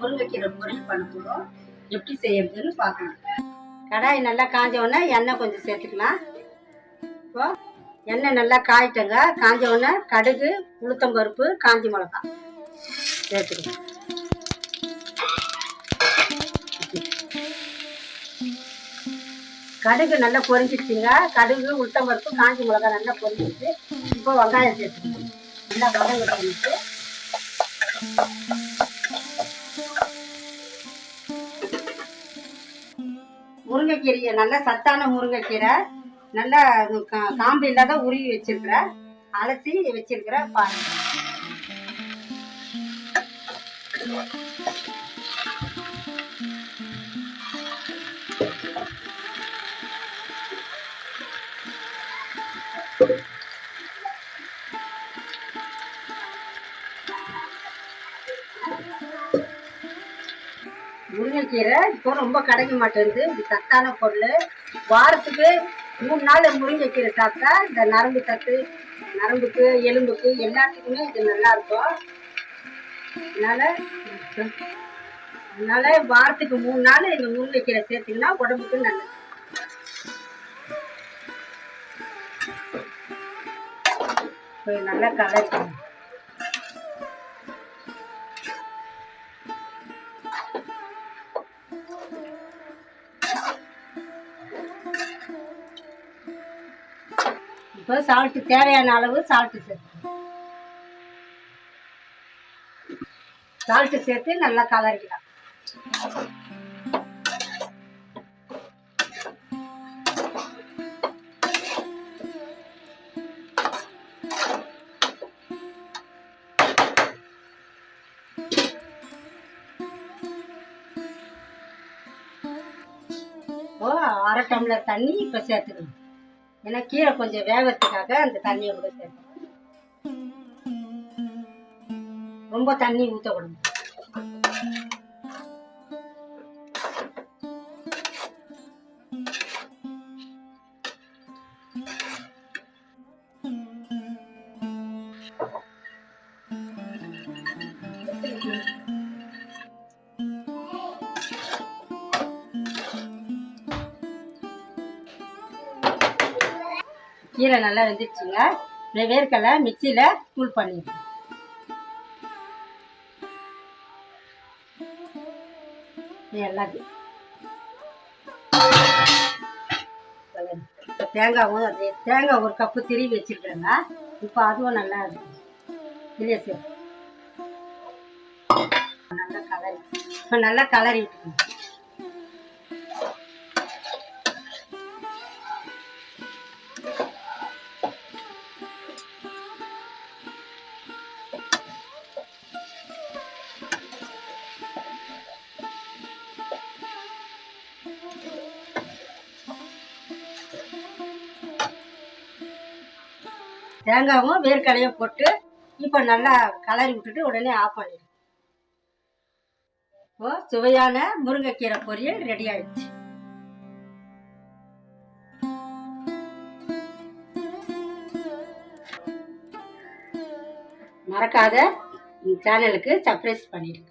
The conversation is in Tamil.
முருங்கைக்கீரை பொரியல் பண்ண போகிறோம் எப்படி செய்யறதுன்னு பார்க்கலாம். கடாய் நல்லா காஞ்ச உடனே எண்ணெய் கொஞ்சம் சேர்த்துக்கலாம். இப்போ எண்ணெய் நல்லா காயிட்டங்க. காஞ்ச உடனே கடுகு உளுத்தம்பருப்பு காஞ்சி மிளகா சேர்த்துக்கலாம். கடுகு நல்லா பொரிஞ்சிடுச்சுங்க. கடுகு உளுத்தம்பருப்பு காஞ்சி மிளகா நல்லா பொரிஞ்சிடுச்சு. இப்போ வெங்காயம் சேர்த்துக்கணும் நல்லா வதங்க பண்ணிட்டு முருங்கைக்கீரையை நல்லா சத்தான முருங்கைக்கீரை நல்லா காம்பு இல்லாத உருவி வச்சிருக்கிற அலசி வச்சிருக்கிற பாருங்க முருங்கைக்கீரை இப்போ ரொம்ப கிடைக்க மாட்டேங்குது. இது சத்தான பொருள். வாரத்துக்கு மூணு நாள் முருங்கைக்கீரை சாப்பிட்டா இந்த நரம்பு சத்து நரம்புக்கு எலும்புக்கு எல்லாத்துக்குமே இது நல்லா இருக்கும். அதனால அதனால வாரத்துக்கு மூணு நாள் இந்த முருங்கைக்கீரை சேர்த்திங்கன்னா உடம்புக்கு நல்லது. நல்லா கலர். இப்போ சால்ட்டு தேவையான அளவு சால்ட்டு சேர்த்து. சால்ட்டு சேர்த்து நல்லா கலரிக்கலாம். அரை டம்ளர் தண்ணி இப்போ சேர்த்துக்கணும். ஏன்னா கீரை கொஞ்சம் வேகிறதுக்காக அந்த தண்ணியை கூட சேர்க்கணும் ரொம்ப தண்ணி ஊற்றக்கூடாது கீரை நல்லா வெந்துருச்சுங்க. இந்த வேர்க்கடலை மிக்சியில் தூள் பண்ணிடுறேன் எல்லாத்தையும். இப்போ தேங்காவும் அது தேங்காய் ஒரு கப்பு திருவி வச்சுருக்குறேங்க. இப்போ அதுவும் நல்லா இருக்கும் இல்லையா சார் நல்லா கலரி. இப்போ நல்லா கலரி விட்டுக்கணும் தேங்காவும் வேர்க்கடையும் போட்டு இப்போ நல்லா கலரி விட்டுட்டு உடனே ஆஃப் பண்ணிடு. இப்போ சுவையான முருங்கைக்கீரை பொரியல் ரெடி ஆயிடுச்சு. மறக்காத சேனலுக்கு சர்ப்ரைஸ் பண்ணிடுங்க.